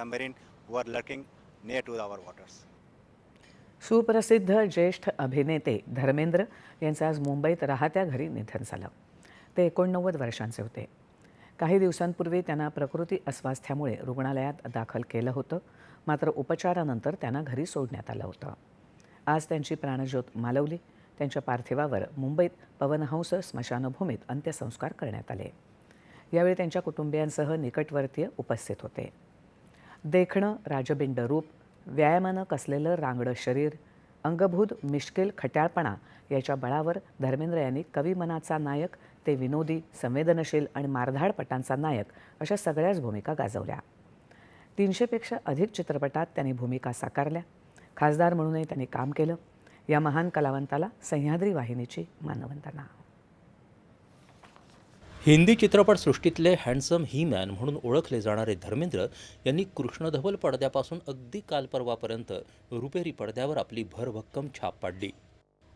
submarine who are lurking near to our waters. सुप्रसिद्ध ज्येष्ठ अभिनेते धर्मेंद्र यांचं आज मुंबईत राहत्या घरी निधन झालं. ते एकोणनव्वद वर्षांचे होते. काही दिवसांपूर्वी त्यांना प्रकृती अस्वास्थ्यामुळे रुग्णालयात दाखल केलं होतं. मात्र उपचारानंतर त्यांना घरी सोडण्यात आलं होतं. आज त्यांची प्राणज्योत मालवली त्यांच्या पार्थिवावर मुंबईत पवनहंस स्मशानभूमीत अंत्यसंस्कार करण्यात आले. यावेळी त्यांच्या कुटुंबियांसह निकटवर्तीय उपस्थित होते. देखणं राजबिंड रूप व्यायामानं कसलेलं रांगडं शरीर अंगभूत मिश्किल खट्याळपणा याच्या बळावर धर्मेंद्र यांनी कवी मनाचा नायक ते विनोदी संवेदनशील आणि मारधाड पटांचा नायक अशा सगळ्याच भूमिका गाजवल्या. तीनशेपेक्षा अधिक चित्रपटात त्यांनी भूमिका साकारल्या. खासदार म्हणूनही त्यांनी काम केलं. या महान कलावंताला सह्याद्री वाहिनीची मानवंदना. हिंदी चित्रपटसृष्टीतले हँडसम ही मॅन म्हणून ओळखले जाणारे धर्मेंद्र यांनी कृष्णधवल पडद्यापासून अगदी कालपर्वापर्यंत रुपेरी पडद्यावर आपली भरभक्कम छाप पाडली.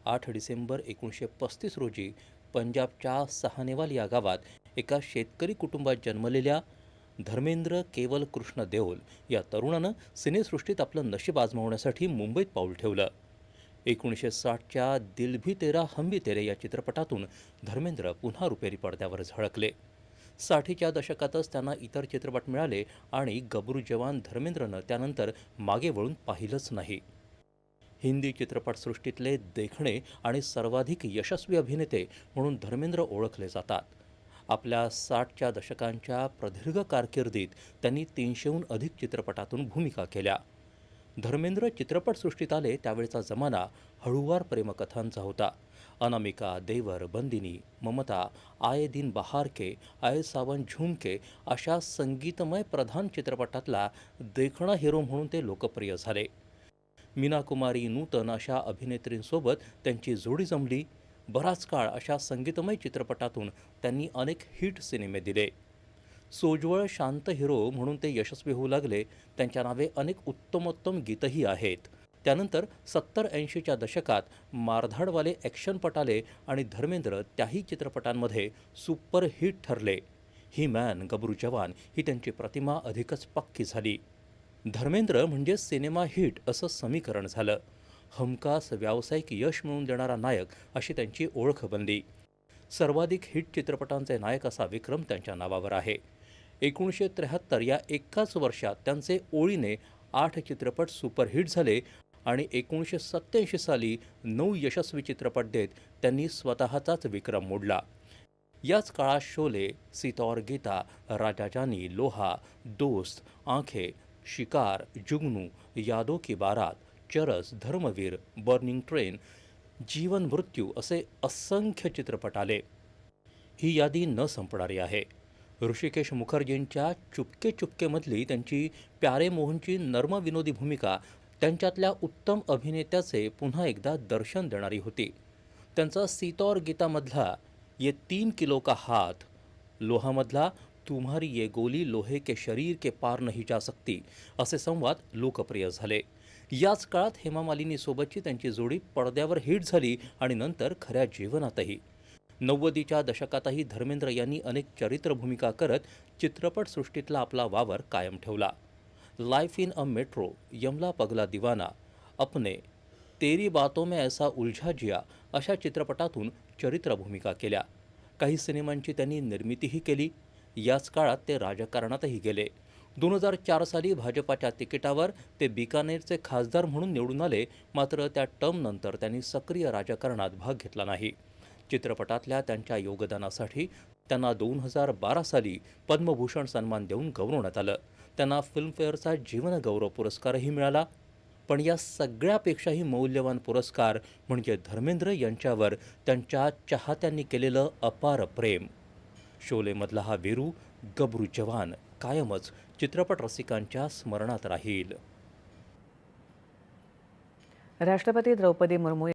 आठ डिसेंबर एकोणीसशे पस्तीस रोजी पंजाबच्या सहानेवाल या गावात एका शेतकरी कुटुंबात जन्मलेल्या धर्मेंद्र केवल कृष्ण देओल या तरुणानं सिनेसृष्टीत आपलं नशीब आजमावण्यासाठी मुंबईत पाऊल ठेवलं. एकोणीसशे साठच्या दिल भी तेरा हम भी तेरे या चित्रपटातून धर्मेंद्र पुन्हा रुपेरी पडद्यावर झळकले. साठीच्या दशकातच त्यांना इतर चित्रपट मिळाले आणि गबरू जवान धर्मेंद्रनं त्यानंतर मागे वळून पाहिलंच नाही. हिंदी चित्रपटसृष्टीतले देखणे आणि सर्वाधिक यशस्वी अभिनेते म्हणून धर्मेंद्र ओळखले जातात. आपल्या साठच्या दशकांच्या प्रदीर्घ कारकिर्दीत त्यांनी तीनशेहून अधिक चित्रपटातून भूमिका केल्या. धर्मेंद्र चित्रपटसृष्टीत आले त्यावेळचा जमाना हळूवार प्रेमकथांचा होता. अनामिका देवर बंदिनी ममता आये दिन बहार के आये सावन झुमके अशा संगीतमय प्रधान चित्रपटातला देखणा हिरो म्हणून ते लोकप्रिय झाले. मीना कुमारी नूतन अशा अभिनेत्रींसोबत त्यांची जोडी जमली. बराच काळ अशा संगीतमय चित्रपटातून त्यांनी अनेक हिट सिनेमे दिले. सोज्वळ शांत हिरो म्हणून ते यशस्वी होऊ लागले. त्यांच्या नावे अनेक उत्तमोत्तम गीतही आहेत. त्यानंतर सत्तर ऐंशीच्या दशकात मारधाडवाले ॲक्शनपटाले आणि धर्मेंद्र त्याही चित्रपटांमध्ये सुपर हिट ठरले. ही मॅन गबरू जवान ही त्यांची प्रतिमा अधिकच पक्की झाली. धर्मेंद्र म्हणजे सिनेमा हिट असं समीकरण झालं. हमखास व्यावसायिक यश मिळवून देणारा नायक अशी त्यांची ओळख बनली. सर्वाधिक हिट चित्रपटांचे नायक असा विक्रम त्यांच्या नावावर आहे. एकोणीसशे त्र्याहत्तर या एकाच वर्षात त्यांचे ओळीने आठ चित्रपट सुपरहिट झाले आणि एकोणीसशे सत्त्याऐंशी साली नऊ यशस्वी चित्रपट देत त्यांनी स्वतःचाच विक्रम मोडला. याच काळात शोले सीतौर गीता राजा जानी लोहा दोस्त आंखे शिकार जुगनू यादो की बारात चरस धर्मवीर बर्निंग ट्रेन जीवन मृत्यू असे असंख्य चित्रपट आले. ही यादी न संपणारी आहे. ऋषिकेश मुखर्जींच्या चुपके चुपकेमधली त्यांची प्यारे मोहनची नर्म विनोदी भूमिका त्यांच्यातल्या उत्तम अभिनेत्याचे पुन्हा एकदा दर्शन देणारी होती. त्यांचा सीतौर गीतामधला ये तीन किलो का हात लोहामधला तुम्हारी ये गोली लोहे के शरीर के पार नहीं जा सकती असे संवाद लोकप्रिय झाले. याच काळात हेमा मालिनीसोबतची त्यांची जोडी पडद्यावर हिट झाली आणि नंतर खऱ्या जीवनातही. नव्वदीच्या दशकातही धर्मेंद्र यांनी अनेक चरित्र भूमिका करत चित्रपटसृष्टीतला आपला वावर कायम ठेवला. Life in a metro Yamla Pagla Deewana Apne तेरी बातों में ऐसा उलझा जिया अशा चित्रपटातून चरित्र भूमिका केल्या. काही सिनेमांची त्यांनी निर्मितीही केली. याच काळात ते राजकारणातही गेले. दोन हजार चार साली भाजपाच्या तिकिटावर ते बिकानेरचे खासदार म्हणून निवडून आले मात्र त्या टर्मनंतर त्यांनी सक्रिय राजकारणात भाग घेतला नाही. चित्रपटातल्या त्यांच्या योगदानासाठी त्यांना दोन हजार बारा साली पद्मभूषण सन्मान देऊन गौरवण्यात आलं. त्यांना फिल्मफेअरचा जीवनगौरव पुरस्कारही मिळाला. पण या सगळ्यापेक्षाही मौल्यवान पुरस्कार म्हणजे धर्मेंद्र यांच्यावर त्यांच्या चाहत्यांनी केलेलं अपार प्रेम. शोलेमधला हा वीरू गबरू जवान कायमच चित्रपट रसिकांच्या स्मरणात राहील. राष्ट्रपती द्रौपदी मुर्मू